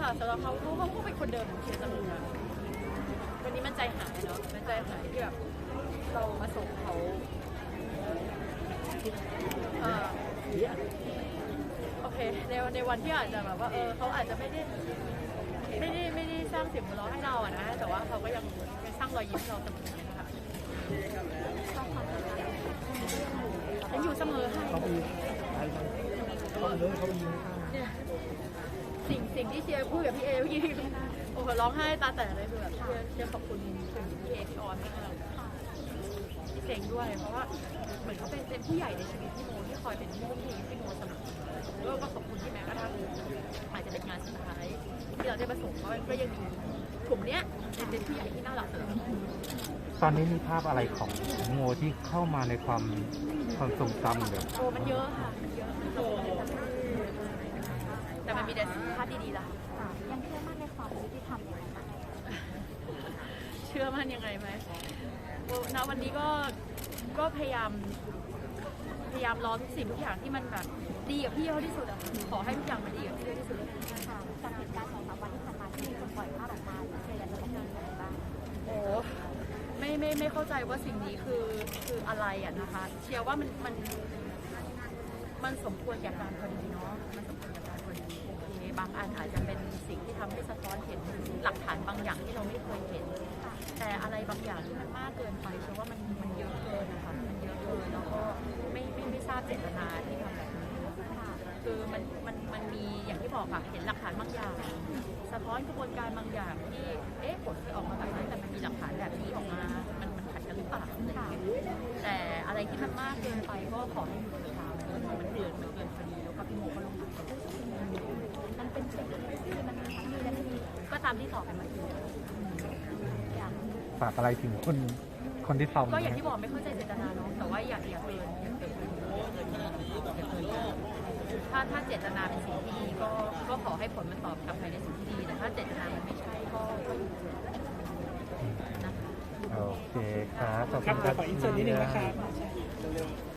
ค่ะสำหรับเขาเขาเขาก็เป็นคนเดิมของเชียร์เสมอนะวันนี้มันใจหายเนาะมันใจหายที่แบบเรามาส่งเขาเอ่อโอเคในในวันที่อาจจะแบบว่าเออเขาอาจจะไม่ได้ไม่ได้ไม่ได้สร้างเสียงหัวเราะให้เราอะนะ แต่ว่าเขาก็ยังยังสร้างรอยยิ้มให้เราเสมอนะคะยังอยู่เสมอค่ะ เขาไปไปเขาเลยเขายิงเนี่ยสิ่ งที่เชียร์พูดกับพี่เอเมื่อกี้โอ้โหร้องไห้ตาแตกเลยคือแบบเชียร์เชียร์ขอบคุณพี่เอพี่ออนมากพี่เซงด้วยเพราะว่าเหมือนเขาเป็นเป็นผู้ใหญ่ในชีวิตพี่โมที่คอยเป็นผู้ที่พี่โมเสมอแล้วก็ขอบคุณที่แม้กระทั่งอาจจะเป็นงานสุดท้ายที่เราได้มาส่งเขาก็ยังมีกลุ่มเนี้ยเป็นผู้ใหญ่ที่น่ารักสำหรับเราตอนนี้มีภาพอะไรของโมที่เข้ามาในความความทรงจำเลยโอ้มันเยอะค่ะมันเยอะแต่มันมีแต่ภาพดีๆล่ะค่ะยังเชื่อมั่นในความยุติธรรมอย่างไรบ้างไหมคะเชื่อมั่นยังไงไหมโอ้ณวันนี้ก็ก็พยายามพยายามรอทุกสิ่งทุกอย่างที่มันแบบดีกับพี่เขาที่สุดอะขอให้ทุกอย่างมันดีกับพี่เขาที่สุดค่ะจากเหตุการณ์สองสามวันที่ผ่านมาที่มีคนปล่อยภาพออกมาเชียร์อยากจะบอกยังไงบ้างโอ้ไม่ไม่ไม่เข้าใจว่าสิ่งนี้คือคืออะไรอะนะคะ เชื่อว่ามันมันมันสมควรแก่การพอดีเนาะมันสมควรแก่การพอดีโอเคบางอันอาจจะเป็นสิ่งที่ทำให้สะท้อนเห็นหลักฐานบางอย่างที่เราไม่เคยเห็น แต่อะไรบางอย่างที่มันมากเกินไปเชื่อว่ามันมันเยอะเกินนะคะมันเยอะเกินแล้วก็ไม่ไม่ไม่ทราบเจตนาที่ทำแบบนี้ค่ะคือมันมันมันมีอย่างที่บอกค่ะเห็นหลักฐานบางอย่าง สะท้อนกระบวนการบางอย่างที่เอ๊ะผลที่ออกมาแบบนั้นแต่มันมีหลักฐานแบบนี้ออกมา มันมันขัดกันหรือเปล่าแต่อะไรที่มันมากเกินไปก็ขอให้หยุดเถอะค่ะมันมันเกินมันเกินพอดีแล้วก็พี่โมก็ลงมา มันเป็นสิ่งที่มันมีทั้งดีและไม่ดี ก็ตามที่ตอบไปเมื่อกี้อย่างฝากอะไรถึงคนคนที่ทำก็อย่างที่บอกไม่เข้าใจเจตนาเนาะแต่ว่าอย่าอย่าเกินอย่าเกินอย่าเกินอย่าเกินถ้าถ้าเจตนาเป็นสิ่งที่ดีก็ก็ขอให้ผลมันตอบกลับไปในสิ่งที่ดีแต่ถ้าเจตนามันไม่ใช่ก็ก็หยุดเถอะนะคะ โอเคครับขอบคคุรับณขออินเสิร์ตนิดนึงนะครับ